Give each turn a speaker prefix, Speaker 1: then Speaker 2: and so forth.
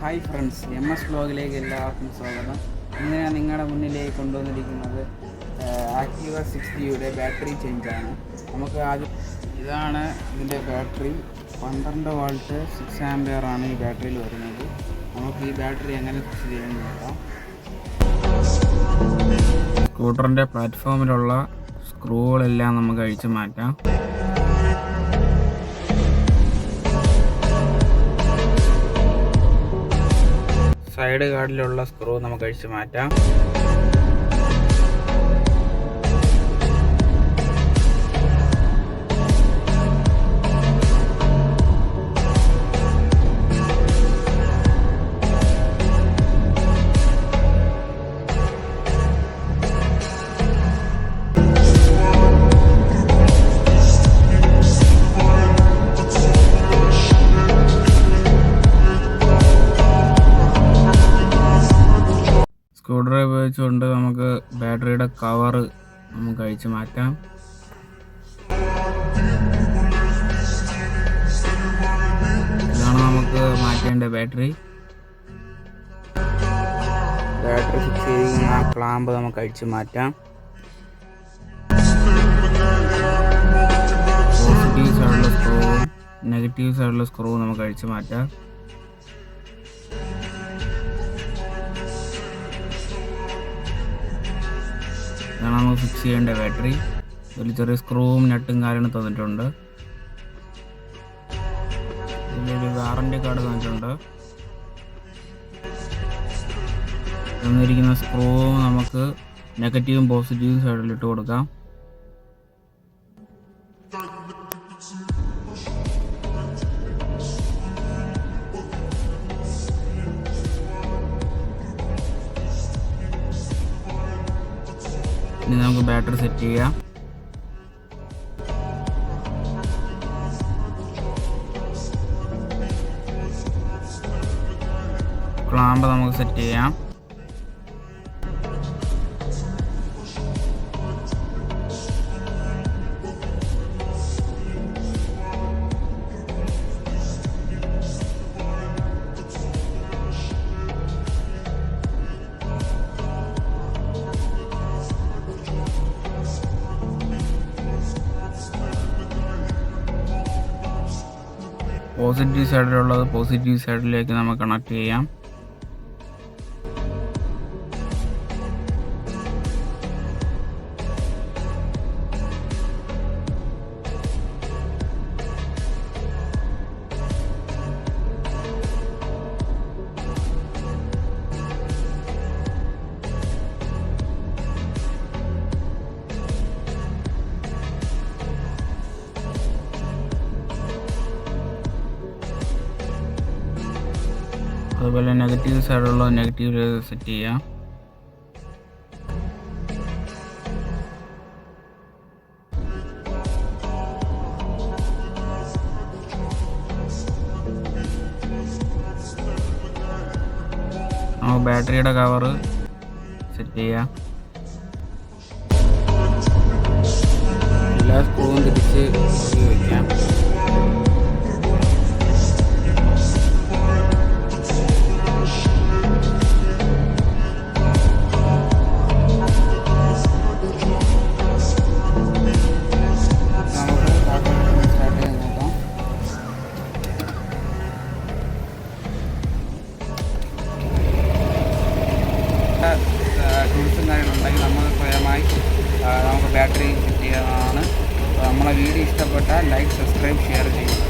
Speaker 1: Hi friends M S ബ്ലോഗിലേക്ക് എല്ലാവർക്കും സ്വാഗതം. ഇന്ന് ഞാൻ നിങ്ങളുടെ മുന്നിലേക്ക് കൊണ്ടുവന്നിരിക്കുന്നത് ആക്റ്റീവ സിക്സ്റ്റിയുടെ ബാറ്ററി ചേഞ്ചാണ് നമുക്ക് ആദ്യം ഇതാണ് ഇതിന്റെ ബാറ്ററി പന്ത്രണ്ട് വോൾട്ട് സിക്സ് ആംബിയർ ആണ് ഈ ബാറ്ററിയിൽ വരുന്നത്. നമുക്ക് ഈ ബാറ്ററി എങ്ങനെ ഫിക്സ് ചെയ്യാമെന്ന് നോക്കാം. സ്കൂട്ടറിന്റെ പ്ലാറ്റ്ഫോമിലുള്ള സ്ക്രൂകളെല്ലാം നമുക്ക് അഴിച്ചു മാറ്റാം. സൈഡ് ഗാർഡിലുള്ള സ്ക്രൂ നമുക്ക് അഴിച്ചു മാറ്റാം. സ്ക്രൂ ഡ്രൈവർ ഉപയോഗിച്ചുകൊണ്ട് നമുക്ക് ബാറ്ററിയുടെ കവർ നമുക്ക് അഴിച്ചു മാറ്റാം. ഇതാണ് നമുക്ക് മാറ്റേണ്ട ബാറ്ററി ബാറ്ററി ഫിക്സ് ചെയ്തിരിക്കുന്ന ആ ക്ലാമ്പ് നമുക്ക് അഴിച്ചു മാറ്റാം. പോസിറ്റീവ് സൈഡിലുള്ള സ്ക്രൂവും നെഗറ്റീവ് സൈഡിലുള്ള സ്ക്രൂ നമുക്ക് അഴിച്ചു മാറ്റാം. നമുക്ക് ഫിക്സ് ചെയ്യേണ്ട ബാറ്ററി ഒരു ചെറിയ സ്ക്രൂവും നട്ടും കാര്യങ്ങളും തന്നിട്ടുണ്ട്. ഇതിലൊരു വാറന്റി കാർഡ് തന്നിട്ടുണ്ട്. തന്നിരിക്കുന്ന സ്ക്രൂ നമുക്ക് നെഗറ്റീവും പോസിറ്റീവും സൈഡിൽ ഇട്ട് കൊടുക്കാം. ഇനി നമുക്ക് ബാറ്ററി സെറ്റ് ചെയ്യാം. ക്ലാമ്പ് നമുക്ക് സെറ്റ് ചെയ്യാം. പോസിറ്റീവ് സൈഡിലുള്ളത് പോസിറ്റീവ് സൈഡിലേക്ക് നമുക്ക് കണക്ട് ചെയ്യാം. അതുപോലെ നെഗറ്റീവ് സൈഡുള്ള നെഗറ്റീവ് സെറ്റ് ചെയ്യാം. ബാറ്ററിയുടെ കവർ സെറ്റ് ചെയ്യാം. എല്ലാ സ്ക്രൂവും തിരിച്ച് വയ്ക്കാം ആ, നമുക്ക് ബാറ്ററി കിട്ടിയതാണ്. അപ്പോൾ നമ്മളെ വീഡിയോ ഇഷ്ടപ്പെട്ടാൽ ലൈക്ക് സബ്സ്ക്രൈബ് ഷെയർ ചെയ്യുക.